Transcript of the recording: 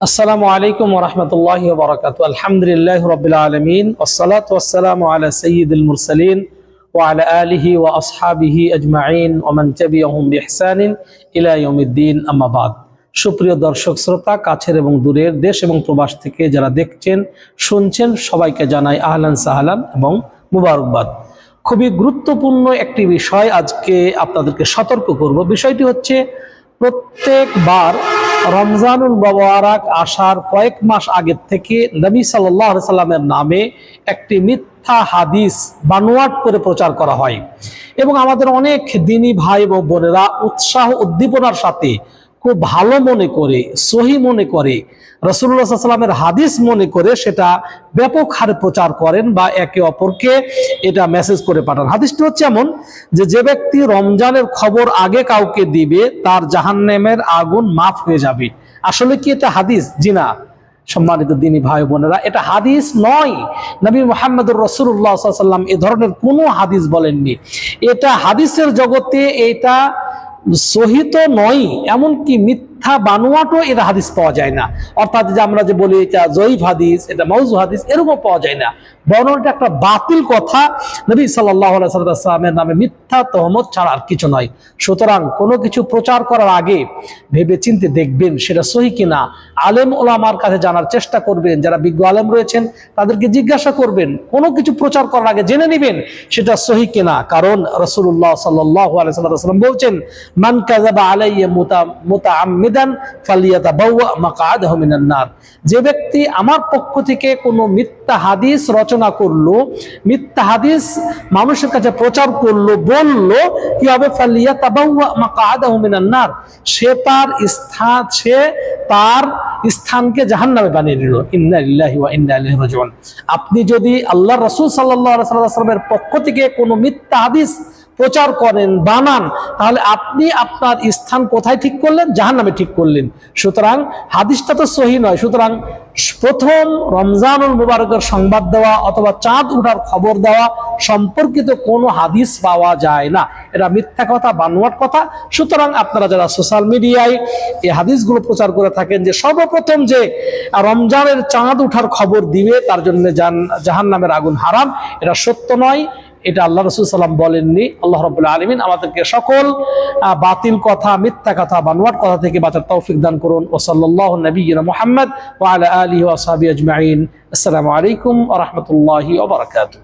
আসসালামু আলাইকুম রহমতুল্লাহ বরকাত আলহামদুলিল্লাহ রবিল আলমিন। ওসালাত ওসালাম আলা সঈদুল মুরসালিন ওয়াল আলিহি ওয়া আসহাবিহি আজমাইন। ওমান চবিহম ইহসানিন ইলাইউমিদ্দিন আমাবাদ সুপ্রিয় দর্শক, শ্রোতা, কাছের এবং দূরের দেশ এবং প্রবাস থেকে যারা দেখছেন, শুনছেন, সবাইকে জানাই আহলান সাহালান এবং মুবারকবাদ। খুবই গুরুত্বপূর্ণ একটি বিষয় আজকে আপনাদেরকে সতর্ক করব। বিষয়টি হচ্ছে প্রত্যেকবার রমজানুল মোবারক আসার কয়েক মাস আগের থেকে নবী সাল্লামের নামে একটি মিথ্যা হাদিস বানোয়াট করে প্রচার করা হয়। এবং আমাদের অনেক দিনী ভাই এবং বোনেরা উৎসাহ উদ্দীপনার সাথে খুব ভালো মনে করে, সহি মনে করে রসুল্লাহ সাল্লামের হাদিস মনে করে সেটা ব্যাপক হারে প্রচার করেন বা একে অপরকে এটা মেসেজ করে পাঠান। হাদিসটি হচ্ছে এমন যে যে ব্যক্তি রমজানের খবর আগে কাউকে দিবে, তার জাহান্নামের আগুন মাফ হয়ে যাবে। আসলে কি এটা হাদিস? জি না। সম্মানিত দিনী ভাই বোনেরা, এটা হাদিস নয়। নবী মোহাম্মদুর রসুল্লাহ সাল্লাম এ ধরনের কোনো হাদিস বলেননি। এটা হাদিসের জগতে এটা সহিত নয়, এমনকি মিথ্যা বানোয়াটও এটা হাদিস পাওয়া যায় না। অর্থাৎ যে আমরা যে বলি এটা জয়ীফ হাদিস, এটা মৌজু হাদিস এরকম পাওয়া যায় না। বরং এটা একটা বাতিল কথা। নবী সাল্লাহ নামে মিথ্যা তহমত ছাড়া আর কিছু নয়। সুতরাং কোনো কিছু প্রচার করার আগে ভেবে চিনতে দেখবেন সেটা সহি কিনা। আলেম ওলামার কাছে জানার চেষ্টা করবেন। যারা বিজ্ঞ আলেম রয়েছেন, তাদেরকে জিজ্ঞাসা করবেন। কোনো কিছু প্রচার করার আগে জেনে নেবেন সেটা সহি কিনা। কারণ রসুল্লাহ সাল্লাহ আলাইসাল্লাম বলছেন, মান কাজাবা আলাইয়া মুতা মুতা আমিদান ফালিয়াতা বাউয়া মাকাদাহু মিনান নার। যে ব্যক্তি আমার পক্ষ থেকে কোনো মিথ্যা হাদিস রচনা করল, মিথ্যা হাদিস মানুষের কাছে প্রচার করল, বলল কি হবে ফালিয়াতা বাউয়া মাকাদাহু মিনান নার? সে তার স্থান, সে তার স্থানকে বানিয়ে ইন্না লিল্লাহি ওয়া ইন্না ইলাইহি আপনি যদি আল্লাহ রাসূল সাল্লাল্লাহু আলাইহি ওয়াসাল্লামের পক্ষ থেকে কোনো মিথ্যা হাদিস প্রচার করেন, বানান, তাহলে আপনি আপনার স্থান কোথায় ঠিক করলেন? জাহান নামে ঠিক করলেন। সুতরাং হাদিসটা তো সহি নয়। সুতরাং প্রথম রমজানুল মুবারকের সংবাদ দেওয়া অথবা চাঁদ উঠার খবর দেওয়া সম্পর্কিত কোনো হাদিস পাওয়া যায় না। এটা মিথ্যা কথা, বানোয়াট কথা। সুতরাং আপনারা যারা সোশ্যাল মিডিয়ায় এই হাদিসগুলো প্রচার করে থাকেন যে সর্বপ্রথম যে রমজানের চাঁদ উঠার খবর দিবে, তার জন্য জাহান নামের আগুন হারাম, এটা সত্য নয়। এটা আল্লাহ রসুল সাল্লাম বলেননি। আল্লাহ রবুল্লা আলমিন আমাদেরকে সকল বাতিল কথা, মিথ্যা কথা, বানোয়াট কথা থেকে বাঁচার তৌফিক দান করুন। ও সাল্লাহ নবীন মোহাম্মদ ওয়াল আলী ওসাবি আজমাইন। আসসালামু আলাইকুম রহমতুল্লাহি ওবরাকাতু